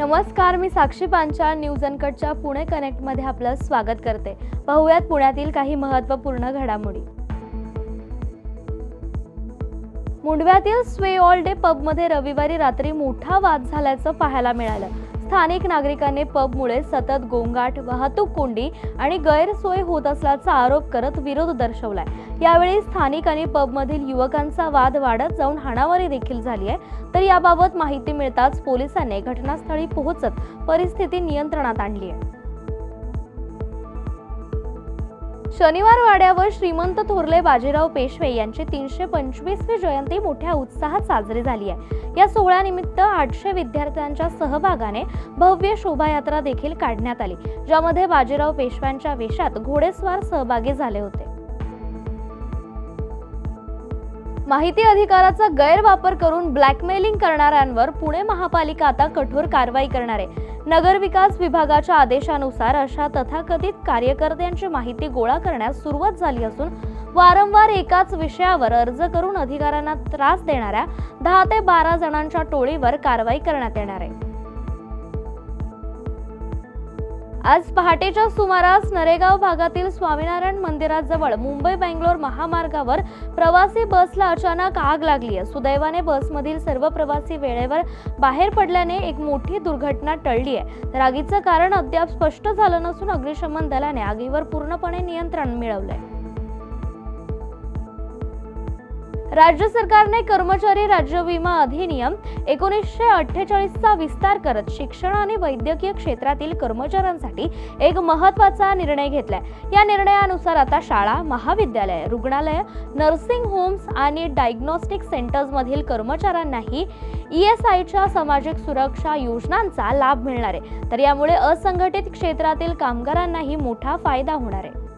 नमस्कार मी साक्षी पांचाळ न्यूज अनकटच्या पुणे कनेक्टमध्ये आपलं स्वागत करते. पाहुयात पुण्यातील काही महत्त्वपूर्ण घडामोडी. मुंडव्यातील स्वे ऑल डे पबमध्ये रविवारी रात्री मोठा वाद झाल्याचं पाहायला मिळालं. स्थानिक नागरिकांनी पबमुळे सतत गोंगाट वाहतूक कोंडी आणि गैरसोय होत असल्याचा आरोप करत विरोध दर्शवलाय. यावेळी स्थानिक आणि पबमधील युवकांचा वाद वाढत जाऊन हाणामारी देखील झाली आहे. तर याबाबत माहिती मिळताच पोलिसांनी घटनास्थळी पोहोचत परिस्थिती नियंत्रणात आणली आहे. शनिवार वाड्यावर श्रीमंत थोरले बाजीराव पेशवे यांची तीनशे पंचवीसवी जयंती मोठ्या उत्साहात साजरी झाली आहे. या सोहळ्यानिमित्त आठशे विद्यार्थ्यांच्या सहभागाने भव्य शोभायात्रा देखील काढण्यात आली ज्यामध्ये बाजीराव पेशव्यांच्या वेशात घोडेस्वार सहभागी झाले होते. माहिती अधिकाराचा गैरवापर करून ब्लॅकमेलिंग करणाऱ्यांवर पुणे महापालिका आता कठोर कारवाई करणार आहे. नगरविकास विभागाच्या आदेशानुसार अशा तथाकथित कार्यकर्त्यांची माहिती गोळा करण्यास सुरुवात झाली असून वारंवार एकाच विषयावर अर्ज करून अधिकाऱ्यांना त्रास देणाऱ्या दहा ते बारा जणांच्या टोळीवर कारवाई करण्यात येणार आहे. आज पहाटेच्या सुमारास नरेगाव भागातील स्वामीनारायण मंदिराजवळ मुंबई बेंगलोर महामार्गावर प्रवासी बसला अचानक आग लागली आहे. सुदैवाने बसमधील सर्व प्रवासी वेळेवर बाहेर पडल्याने एक मोठी दुर्घटना टळली आहे. तर आगीचं कारण अद्याप स्पष्ट झालं नसून अग्निशमन दलाने आगीवर पूर्णपणे नियंत्रण मिळवलंय. राज्य सरकारने कर्मचारी राज्य विमा अधिनियम एकोणीसशे अठ्ठेचाळीसचा विस्तार करत शिक्षण आणि वैद्यकीय क्षेत्रातील कर्मचाऱ्यांसाठी एक महत्त्वाचा निर्णय घेतलाय. या निर्णयानुसार आता शाळा महाविद्यालय रुग्णालय नर्सिंग होम्स आणि डायग्नॉस्टिक सेंटर्समधील कर्मचाऱ्यांनाही ई एस आयच्या सामाजिक सुरक्षा योजनांचा लाभ मिळणार आहे. तर यामुळे असंघटित क्षेत्रातील कामगारांनाही मोठा फायदा होणार आहे.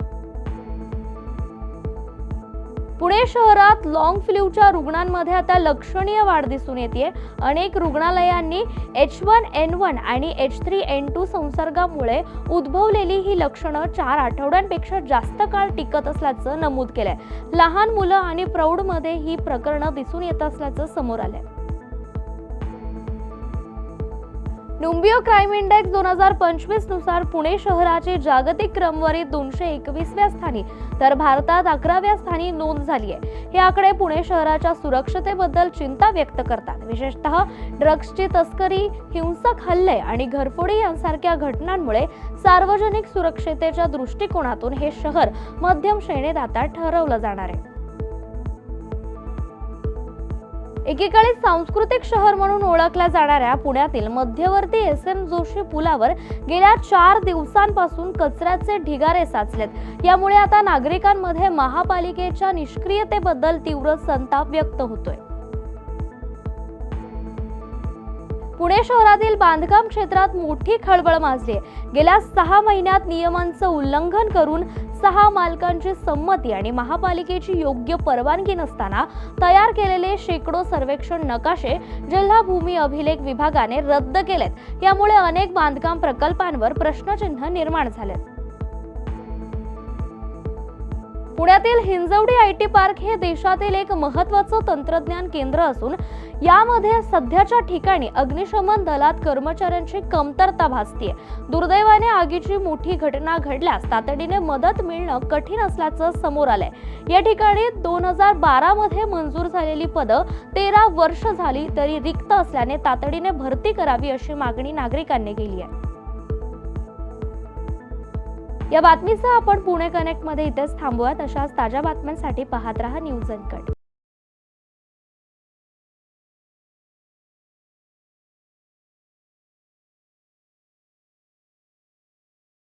पुणे शहरात लॉंग फ्ल्यूच्या रुग्णांमध्ये आता लक्षणीय वाढ दिसून येते अनेक रुग्णालयांनी एच वन एन वन आणि एच थ्री एन टू संसर्गामुळे उद्भवलेली ही लक्षणं चार आठवड्यांपेक्षा जास्त काळ टिकत असल्याचं नमूद केलंय. लहान मुलं आणि प्रौढमध्ये ही प्रकरणं दिसून येत असल्याचं समोर आलंय. नुंबिओ क्राईम इंडेक्स दोन हजार पंचवीसनुसार पुणे शहराचे जागतिक क्रमवारी दोनशे एकवीसव्या स्थानी तर भारतात अकराव्या स्थानी नोंद झाली आहे. हे आकडे पुणे शहराच्या सुरक्षतेबद्दल चिंता व्यक्त करतात. विशेषतः ड्रग्सची तस्करी हिंसक हल्ले आणि घरफोडी यांसारख्या घटनांमुळे सार्वजनिक सुरक्षतेच्या दृष्टिकोनातून हे शहर मध्यम श्रेणीत आता ठरवलं जाणार आहे. एकेकाळी सांस्कृतिक शहर म्हणून ओळखल्या जाणाऱ्या पुण्यातील मध्यवर्ती एस एम जोशी पुलावर गेल्या चार दिवसांपासून कचऱ्याचे ढिगारे साचलेत. यामुळे आता नागरिकांमध्ये महापालिकेच्या निष्क्रियतेबद्दल तीव्र संताप व्यक्त होतोय. पुणे शहरातील बांधकाम क्षेत्रात मोठी खळबळ माजली गेल्या सहा महिन्यात नियमांचं उल्लंघन करून सहा मालकांची संमती आणि महापालिकेची योग्य परवानगी नसताना तयार केलेले शेकडो सर्वेक्षण नकाशे जिल्हा भूमी अभिलेख विभागाने रद्द केलेत. यामुळे अनेक बांधकाम प्रकल्पांवर प्रश्नचिन्ह निर्माण झालेत. पुण्यातील हिंजवडी आय टी पार्क हे देशातील एक महत्वाचं तंत्रज्ञान केंद्र असून यामध्ये सध्याच्या ठिकाणी अग्निशमन दलात कर्मचाऱ्यांची कमतरता भासतीये. दुर्दैवाने आगीची मोठी घटना घडल्यास तातडीने मदत मिळणं कठीण असल्याचं समोर आलंय. या ठिकाणी दोन हजार बारा मध्ये मंजूर झालेली पदं तेरा वर्ष झाली तरी रिक्त असल्याने तातडीने भरती करावी अशी मागणी नागरिकांनी केली आहे. या बातमीसह आपण पुणे कनेक्टमध्ये इथेच थांबूयात. अशाच ताज्या बातम्यांसाठी पाहत रहा न्यूज अनकट.